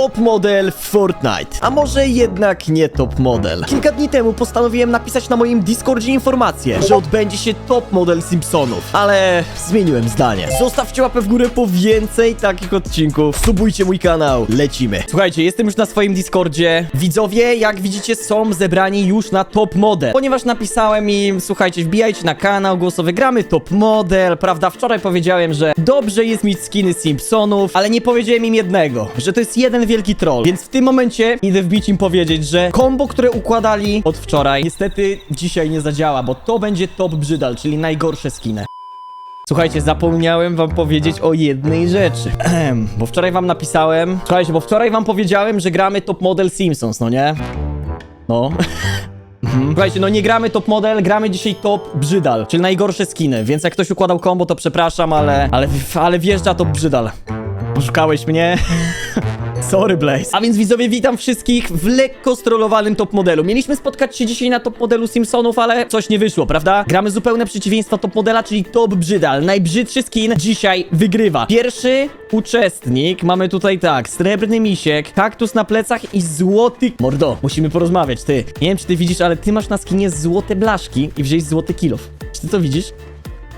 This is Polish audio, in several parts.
top model w Fortnite. A może jednak nie top model. Kilka dni temu postanowiłem napisać na moim Discordzie informację, że odbędzie się top model Simpsonów. Ale zmieniłem zdanie. Zostawcie łapę w górę po więcej takich odcinków. Subujcie mój kanał. Lecimy. Słuchajcie, jestem już na swoim Discordzie. Widzowie, jak widzicie, są zebrani już na top model. Ponieważ napisałem im, słuchajcie, wbijajcie na kanał głosowy, gramy top model, prawda? Wczoraj powiedziałem, że dobrze jest mieć skiny Simpsonów, ale nie powiedziałem im jednego, że to jest jeden wielki troll. Więc w tym momencie idę wbić im powiedzieć, że kombo, które układali od wczoraj, niestety dzisiaj nie zadziała, bo to będzie top brzydal, czyli najgorsze skiny. Słuchajcie, zapomniałem wam powiedzieć o jednej rzeczy. Ehem, bo wczoraj wam napisałem. Słuchajcie, bo wczoraj wam powiedziałem, że gramy top model Simpsons, no nie? No. Mhm. Słuchajcie, no nie gramy top model, gramy dzisiaj top brzydal, czyli najgorsze skiny, więc jak ktoś układał combo, to przepraszam, ale, ale, ale wjeżdża top brzydal. Poszukałeś mnie? Sorry, Blaze. A więc widzowie, witam wszystkich w lekko strollowanym top modelu. Mieliśmy spotkać się dzisiaj na top modelu Simpsonów, ale coś nie wyszło, prawda? Gramy zupełne przeciwieństwo top modela, czyli top brzydal. Najbrzydszy skin dzisiaj wygrywa. Pierwszy uczestnik, mamy tutaj tak, srebrny misiek, kaktus na plecach i złoty... Mordo, musimy porozmawiać, ty. Nie wiem, czy ty widzisz, ale ty masz na skinie złote blaszki i wziąłeś złoty kilof. Czy ty to widzisz?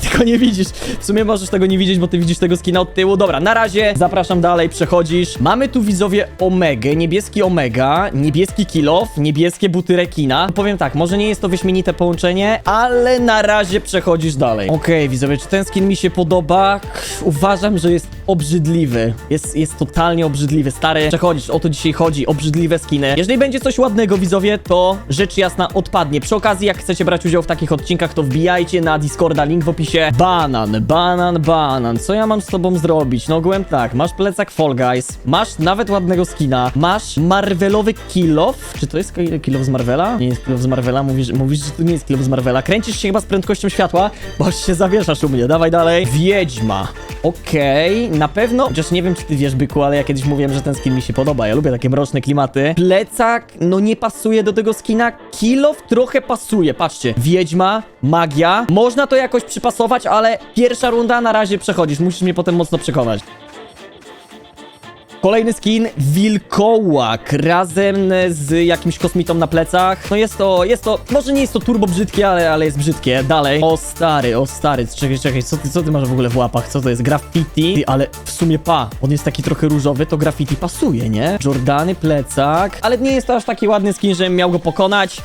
Ty tego nie widzisz. W sumie możesz tego nie widzieć, bo ty widzisz tego skina od tyłu. Dobra, na razie zapraszam dalej, przechodzisz. Mamy tu widzowie Omegę, niebieski Omega, niebieski Kilof, niebieskie buty rekina. Powiem tak, może nie jest to wyśmienite połączenie, ale na razie przechodzisz dalej. Okej, widzowie, czy ten skin mi się podoba? Uważam, że jest obrzydliwy. Jest, jest totalnie obrzydliwy. Stary, przechodzisz, o to dzisiaj chodzi, obrzydliwe skiny. Jeżeli będzie coś ładnego, widzowie, to rzecz jasna odpadnie. Przy okazji, jak chcecie brać udział w takich odcinkach, to wbijajcie na Discorda, link w opisie. Banan, banan, banan. Co ja mam z tobą zrobić? No ogółem tak, masz plecak Fall Guys, masz nawet ładnego skina, masz Marvelowy kill off. Czy to jest ki- kill off z Marvela? Nie jest kill off z Marvela, mówisz, mówisz, że to nie jest kill off z Marvela. Kręcisz się chyba z prędkością światła, bo się zawieszasz u mnie. Dawaj dalej. Wiedźma. Okej, na pewno, chociaż nie wiem, czy ty wiesz, byku, ale ja kiedyś mówiłem, że ten skin mi się podoba. Ja lubię takie mroczne klimaty. Plecak, no nie pasuje do tego skina. Kilof trochę pasuje, patrzcie. Wiedźma, magia. Można to jakoś przypasować, ale pierwsza runda na razie przechodzisz. Musisz mnie potem mocno przekonać. Kolejny skin, wilkołak, razem z jakimś kosmitą na plecach. No jest to, jest to, może nie jest to turbo brzydkie, ale, ale jest brzydkie. Dalej. O stary, o stary, czekaj, czekaj, co ty, co ty masz w ogóle w łapach? Co to jest? Graffiti? Ty, ale w sumie pa, on jest taki trochę różowy, to graffiti pasuje, nie? Jordany, plecak, ale nie jest to aż taki ładny skin, żebym miał go pokonać.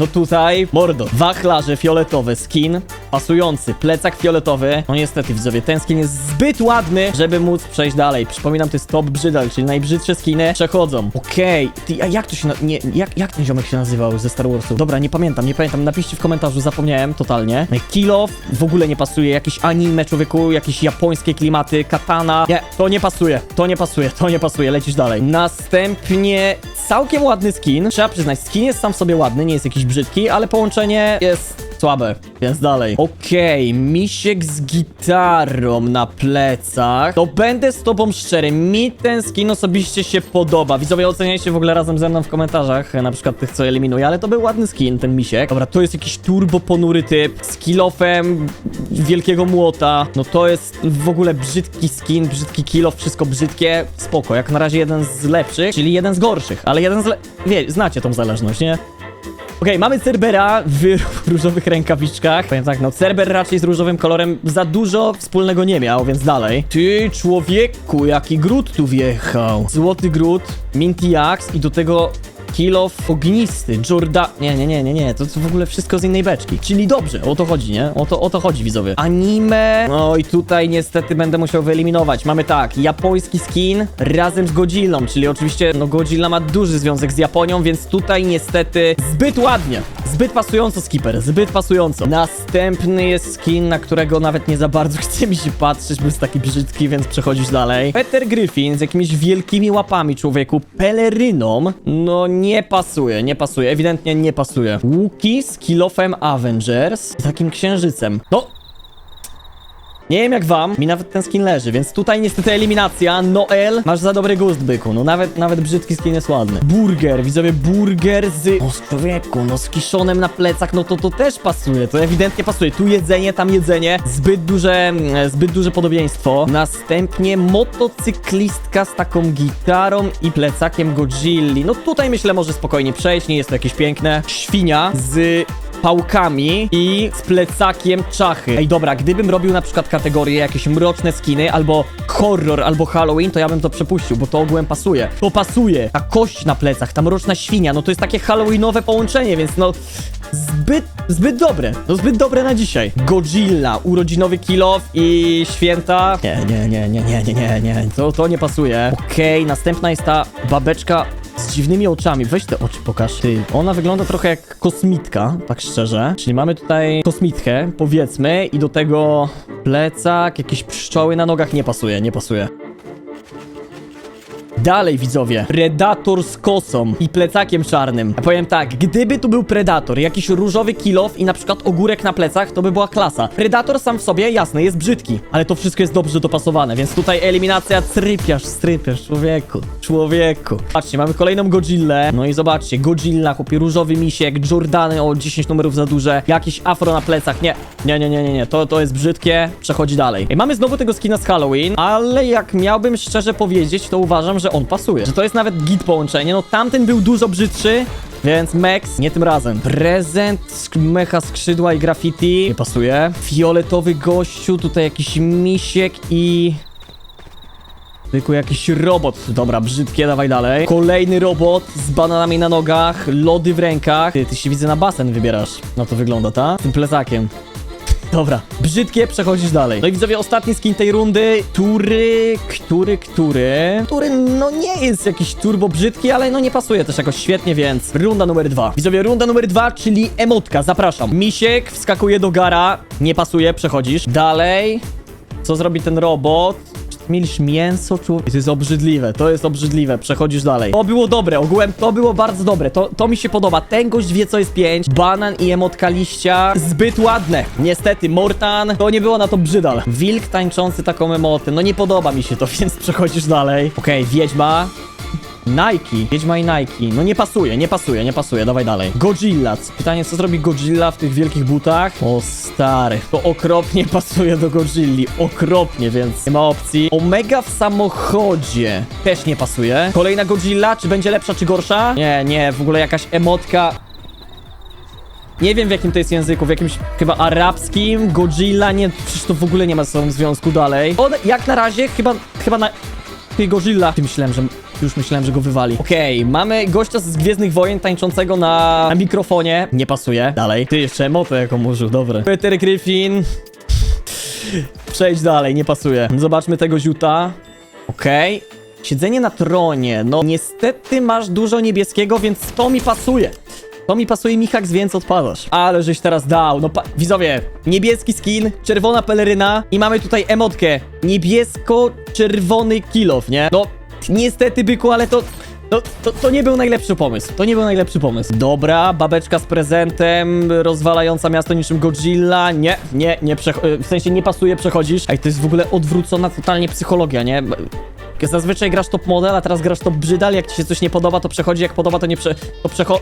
No tutaj, mordo, wachlarze fioletowe, skin pasujący, plecak fioletowy. No niestety widzowie, ten skin jest zbyt ładny, żeby móc przejść dalej. Przypominam, to jest top brzydal, czyli najbrzydsze skiny przechodzą. Okej, ty, a jak to się, na, nie, jak, jak ten ziomek się nazywał ze Star Warsów? Dobra, nie pamiętam, nie pamiętam, napiszcie w komentarzu, zapomniałem totalnie. Kill off w ogóle nie pasuje, jakiś anime człowieku, jakieś japońskie klimaty, katana. Nie, to nie pasuje, to nie pasuje, to nie pasuje, lecisz dalej. Następnie całkiem ładny skin, trzeba przyznać, skin jest sam w sobie ładny, nie jest jakiś brzydki, ale połączenie jest słabe, więc dalej. Okej, misiek z gitarą na plecach. To będę z tobą szczery, mi ten skin osobiście się podoba. Widzowie, oceniajcie w ogóle razem ze mną w komentarzach, na przykład tych, co eliminuję, ale to był ładny skin, ten misiek. Dobra, to jest jakiś turbo ponury typ, z kilofem wielkiego młota. No to jest w ogóle brzydki skin, brzydki kilof, wszystko brzydkie. Spoko, jak na razie jeden z lepszych, czyli jeden z gorszych, ale jeden z le... Wie, znacie tą zależność, nie? Okej, mamy Cerbera w różowych rękawiczkach. Powiem tak, no Cerber raczej z różowym kolorem za dużo wspólnego nie miał, więc dalej. Ty, człowieku, jaki Groot tu wjechał. Złoty Groot, Minty Axe i do tego Kilof ognisty, Jordan... Nie, nie, nie, nie, nie, to, to w ogóle wszystko z innej beczki. Czyli dobrze, o to chodzi, nie? O to, o to chodzi, widzowie. Anime... No i tutaj niestety będę musiał wyeliminować. Mamy tak, japoński skin razem z Godzillą, czyli oczywiście, no Godzilla ma duży związek z Japonią, więc tutaj niestety zbyt ładnie. Zbyt pasująco, Skipper, zbyt pasująco. Następny jest skin, na którego nawet nie za bardzo chce mi się patrzeć, bo jest taki brzydki, więc przechodzisz dalej. Peter Griffin z jakimiś wielkimi łapami, człowieku, peleryną. No nie pasuje, nie pasuje, ewidentnie nie pasuje. Łuki z kilofem Avengers i takim księżycem. No, Nie wiem jak wam, mi nawet ten skin leży, więc tutaj niestety eliminacja. Noel, masz za dobry gust, byku. No nawet, nawet brzydki skin jest ładny. Burger, widzowie, burger z... O, z człowieku, no z kiszonem na plecach, no to to też pasuje, to ewidentnie pasuje. Tu jedzenie, tam jedzenie, zbyt duże, mm, zbyt duże podobieństwo. Następnie motocyklistka z taką gitarą i plecakiem Godzilli. No tutaj myślę może spokojnie przejść, nie jest to jakieś piękne. Świnia z pałkami i z plecakiem czachy. Ej, dobra, gdybym robił na przykład kategorię jakieś mroczne skiny, albo horror, albo Halloween, to ja bym to przepuścił, bo to ogółem pasuje. To pasuje. Ta kość na plecach, ta mroczna świnia, no to jest takie halloweenowe połączenie, więc no... Zbyt, zbyt dobre. No zbyt dobre na dzisiaj. Godzilla, urodzinowy kill off i święta. Nie, nie, nie, nie, nie, nie, nie, nie. To, to nie pasuje. Okej, następna jest ta babeczka z dziwnymi oczami. Weź te oczy, pokaż. Ty, ona wygląda trochę jak kosmitka, tak szczerze. Czyli mamy tutaj kosmitkę, powiedzmy, i do tego plecak, jakieś pszczoły na nogach. Nie pasuje, nie pasuje. Dalej, widzowie. Predator z kosą i plecakiem czarnym. Ja powiem tak, gdyby tu był Predator, jakiś różowy kilof i na przykład ogórek na plecach, to by była klasa. Predator sam w sobie, jasne, jest brzydki, ale to wszystko jest dobrze dopasowane, więc tutaj eliminacja trypiasz, strypiasz, człowieku, człowieku. Patrzcie, mamy kolejną Godzillę, no i zobaczcie, Godzilla, chłopie, różowy misiek, Jordany o 10 numerów za duże, jakiś afro na plecach, nie, nie, nie, nie, nie, nie, to, to jest brzydkie, przechodzi dalej. I mamy znowu tego skina z Halloween, ale jak miałbym szczerze powiedzieć, to uważam, że on pasuje. Że to jest nawet git połączenie. No tamten był dużo brzydszy, więc Max nie tym razem. Prezent, sk- mecha skrzydła i graffiti. Nie pasuje. Fioletowy gościu, tutaj jakiś misiek i... Tylko jakiś robot. Dobra, brzydkie, dawaj dalej. Kolejny robot z bananami na nogach, lody w rękach. Ty, ty się widzę na basen wybierasz. No to wygląda, ta? Z tym plecakiem. Dobra, brzydkie, przechodzisz dalej. No i widzowie, ostatni skin tej rundy, który, który, który, który no nie jest jakiś turbo brzydki, ale no nie pasuje też jakoś świetnie, więc runda numer dwa. Widzowie, runda numer dwa, czyli emotka, zapraszam. Misiek wskakuje do gara, nie pasuje, przechodzisz. Dalej, co zrobi ten robot? Mieliś mięso, człowiek? To jest obrzydliwe, to jest obrzydliwe, przechodzisz dalej. To było dobre, ogółem to było bardzo dobre, to, to mi się podoba. Ten gość wie co jest pięć. Banan i emotka liścia, zbyt ładne. Niestety, Mortan, to nie było na to brzydal. Wilk tańczący taką emotę, no nie podoba mi się to, więc przechodzisz dalej. Okej, wiedźma. Nike. Wiedźma i Nike. No nie pasuje, nie pasuje, nie pasuje. Dawaj dalej. Godzilla. Pytanie, co zrobi Godzilla w tych wielkich butach? O stary, to okropnie pasuje do Godzilli. Okropnie, więc nie ma opcji. Omega w samochodzie. Też nie pasuje. Kolejna Godzilla, czy będzie lepsza, czy gorsza? Nie, nie, w ogóle jakaś emotka. Nie wiem w jakim to jest języku, w jakimś chyba arabskim, Godzilla, nie, przecież to w ogóle nie ma ze sobą związku dalej. On jak na razie chyba, chyba na... Ty Godzilla. Ty myślałem, że... Już myślałem, że go wywali. Okej, mamy gościa z Gwiezdnych Wojen tańczącego na, na mikrofonie. Nie pasuje. Dalej. Ty jeszcze emotę jaką użył, dobre. Peter Griffin. Przejdź dalej, nie pasuje. Zobaczmy tego ziuta. Okej. Siedzenie na tronie. No niestety masz dużo niebieskiego, więc to mi pasuje. To mi pasuje Michaks, więc odpadasz. Ale żeś teraz dał. No widzowie, niebieski skin, czerwona peleryna i mamy tutaj emotkę. Niebiesko-czerwony kilof, nie? No, niestety byku, ale to... No, to, to nie był najlepszy pomysł. To nie był najlepszy pomysł. Dobra, babeczka z prezentem, rozwalająca miasto niczym Godzilla. Nie, nie, nie przecho- W sensie nie pasuje, przechodzisz. Ej, to jest w ogóle odwrócona totalnie psychologia, nie? Zazwyczaj grasz top model, a teraz grasz top brzydal. Jak ci się coś nie podoba, to przechodzi. Jak podoba, to nie prze... To przecho...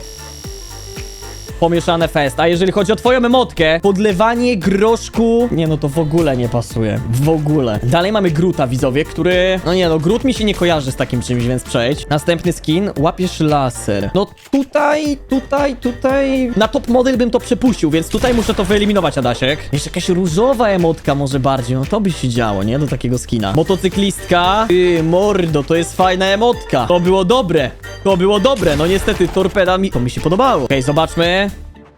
Pomieszane fest. A jeżeli chodzi o twoją emotkę, podlewanie groszku... Nie no, to w ogóle nie pasuje. W ogóle. Dalej mamy Gruta, widzowie, który... No nie no, Grut mi się nie kojarzy z takim czymś, więc przejdź. Następny skin, łapiesz laser. No tutaj, tutaj, tutaj... Na top model bym to przepuścił, więc tutaj muszę to wyeliminować, Adasiek. Jeszcze jakaś różowa emotka może bardziej, no to by się działo, nie? Do takiego skina. Motocyklistka. Ty, mordo, to jest fajna emotka. To było dobre. To było dobre, no niestety torpeda mi... To mi się podobało. Okej, zobaczmy.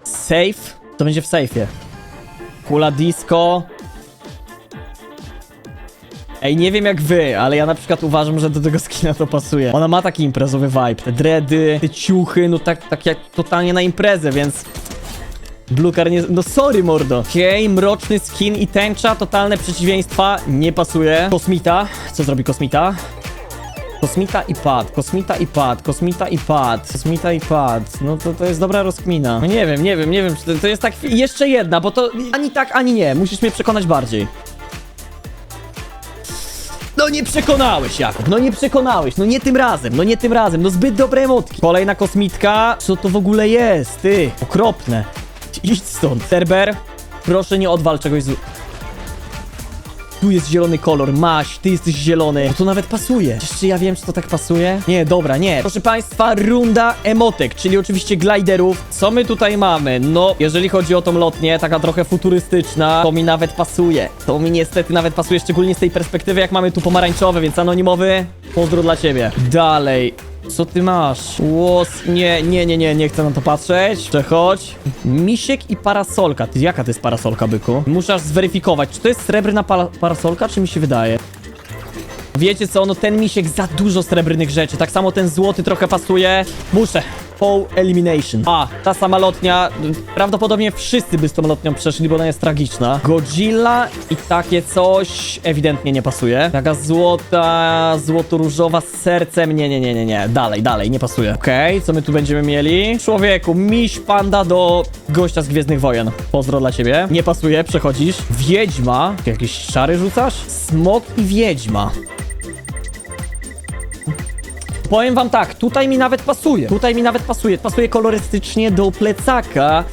Safe. To będzie w safe'ie. Kula disco. Ej, nie wiem jak wy, ale ja na przykład uważam, że do tego skina to pasuje. Ona ma taki imprezowy vibe. Te dready, te ciuchy, no tak, tak jak totalnie na imprezę, więc... Blukar nie... No sorry, mordo. Okej, mroczny skin i tęcza, totalne przeciwieństwa. Nie pasuje. Kosmita. Co zrobi Kosmita? Kosmita i pad, kosmita i pad, kosmita i pad, kosmita i pad. No to, to jest dobra rozkmina. No nie wiem, nie wiem, nie wiem, czy to, to jest tak... Jeszcze jedna, bo to ani tak, ani nie. Musisz mnie przekonać bardziej. nie przekonałeś, Jakub, no nie przekonałeś, no nie tym razem, no nie tym razem, no zbyt dobre emotki. Kolejna kosmitka, co to w ogóle jest, ty? Okropne. Idź stąd. Cerber, proszę nie odwal czegoś z... Tu jest zielony kolor, maś, ty jesteś zielony. No to nawet pasuje. Czy ja wiem, czy to tak pasuje? Nie, dobra, nie. Proszę państwa, runda emotek, czyli oczywiście gliderów. Co my tutaj mamy? No, jeżeli chodzi o tą lotnię, taka trochę futurystyczna, to mi nawet pasuje. To mi niestety nawet pasuje, szczególnie z tej perspektywy, jak mamy tu pomarańczowe, więc anonimowy, pozdro dla ciebie. Dalej. Co ty masz? Łos... Nie, nie, nie, nie, nie chcę na to patrzeć. Przechodź. Misiek i parasolka. Ty, jaka to jest parasolka, byku? Muszę aż zweryfikować, czy to jest srebrna para parasolka, czy mi się wydaje? Wiecie co, no ten misiek za dużo srebrnych rzeczy. Tak samo ten złoty trochę pasuje. Muszę. Full elimination. A, ta sama lotnia. Prawdopodobnie wszyscy by z tą lotnią przeszli, bo ona jest tragiczna. Godzilla i takie coś ewidentnie nie pasuje. Taka złota, złoto-różowa z sercem. Nie, nie, nie, nie, nie. Dalej, dalej, nie pasuje. Okej, co my tu będziemy mieli? Człowieku, miś panda do gościa z Gwiezdnych Wojen. Pozdro dla ciebie. Nie pasuje, przechodzisz. Wiedźma. Jakieś czary rzucasz? Smok i wiedźma. Powiem wam tak, tutaj mi nawet pasuje. Tutaj mi nawet pasuje. Pasuje kolorystycznie do plecaka.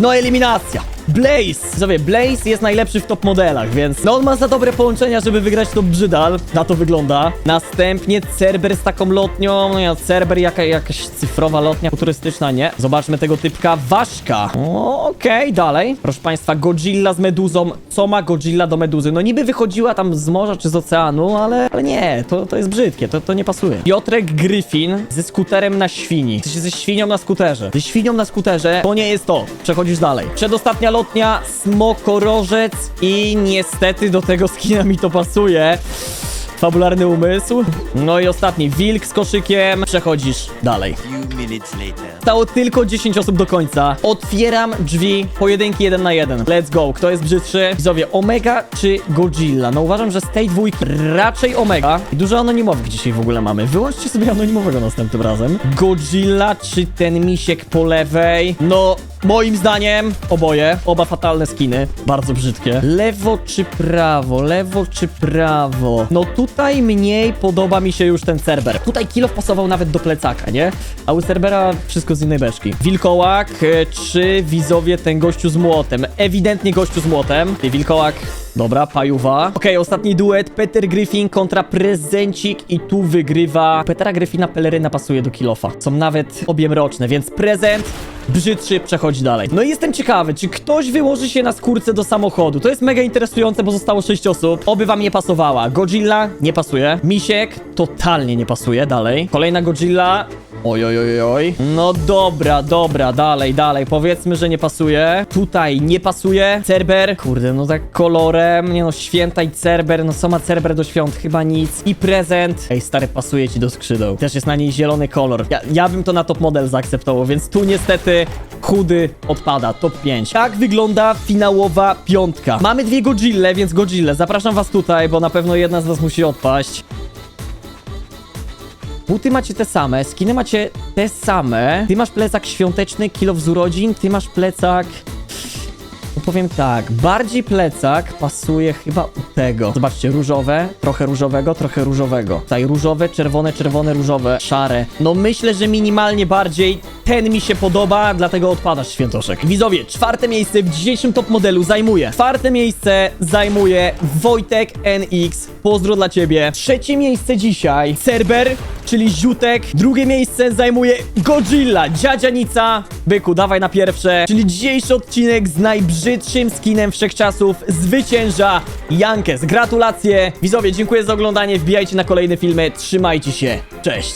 No eliminacja. Blaze! Zowie, Blaze jest najlepszy w top modelach, więc no on ma za dobre połączenia, żeby wygrać top brzydal. Na to wygląda. Następnie Cerber z taką lotnią. No ja, Cerber jaka, jakaś cyfrowa lotnia futurystyczna, nie? Zobaczmy tego typka. Ważka. O, Okej, dalej. Proszę państwa, Godzilla z meduzą. Co ma Godzilla do meduzy? No niby wychodziła tam z morza czy z oceanu, ale, ale nie, to, to jest brzydkie, to, to nie pasuje. Piotrek Gryfin ze skuterem na świni. Ze świnią na skuterze. Ze świnią na skuterze to nie jest to. Przechodzisz dalej. Przedostatnia lotnia, smokorożec i niestety do tego skina mi to pasuje. Fabularny umysł. No i ostatni, wilk z koszykiem. Przechodzisz dalej. Stało tylko 10 osób do końca. Otwieram drzwi, pojedynki jeden na jeden. Let's go. Kto jest brzydszy? Widzowie, Omega czy Godzilla? No uważam, że z tej dwójki raczej Omega. I dużo anonimowych dzisiaj w ogóle mamy. Wyłączcie sobie anonimowego następnym razem. Godzilla czy ten misiek po lewej? No, moim zdaniem oboje. Oba fatalne skiny. Bardzo brzydkie. Lewo czy prawo? Lewo czy prawo? No tutaj mniej podoba mi się już ten Cerber. Tutaj kilo pasował nawet do plecaka, nie? A u Cerbera wszystko z innej beczki. Wilkołak e, czy widzowie ten gościu z młotem? Ewidentnie gościu z młotem. Ty, Wilkołak Dobra, pajuwa. Okej, ostatni duet. Peter Griffin kontra prezencik i tu wygrywa. Petera Griffina peleryna pasuje do kilofa. Są nawet obie mroczne, więc prezent brzydszy przechodzi dalej. No i jestem ciekawy, czy ktoś wyłoży się na skórce do samochodu. To jest mega interesujące, bo zostało 6 osób. Oby wam nie pasowała. Godzilla nie pasuje. Misiek totalnie nie pasuje. Dalej. Kolejna Godzilla. Oj, oj, oj, oj. No dobra, dobra, dalej, dalej. Powiedzmy, że nie pasuje. Tutaj nie pasuje. Cerber. Kurde, no tak kolorem. Nie no, święta i Cerber. No co ma Cerber do świąt? Chyba nic. I prezent. Ej, stary, pasuje ci do skrzydeł. Też jest na niej zielony kolor. Ja, ja bym to na top model zaakceptował, więc tu niestety chudy odpada. Top 5. Tak wygląda finałowa piątka. Mamy dwie Godzille, więc Godzille. Zapraszam was tutaj, bo na pewno jedna z was musi odpaść. Buty macie te same, skiny macie te same. Ty masz plecak świąteczny, kilo z urodzin, ty masz plecak... No powiem tak, bardziej plecak pasuje chyba u tego. Zobaczcie, różowe, trochę różowego, trochę różowego. Tutaj różowe, czerwone, czerwone, różowe, szare. No myślę, że minimalnie bardziej ten mi się podoba, dlatego odpadasz, świętoszek. Widzowie, czwarte miejsce w dzisiejszym top modelu zajmuje. Czwarte miejsce zajmuje Wojtek NX. Pozdro dla ciebie. Trzecie miejsce dzisiaj Cerber, czyli Ziutek. Drugie miejsce zajmuje Godzilla, dziadzianica. Byku, dawaj na pierwsze. Czyli dzisiejszy odcinek z najbrzydszym skinem wszechczasów zwycięża Jankes. Gratulacje. Widzowie, dziękuję za oglądanie. Wbijajcie na kolejne filmy. Trzymajcie się. Cześć.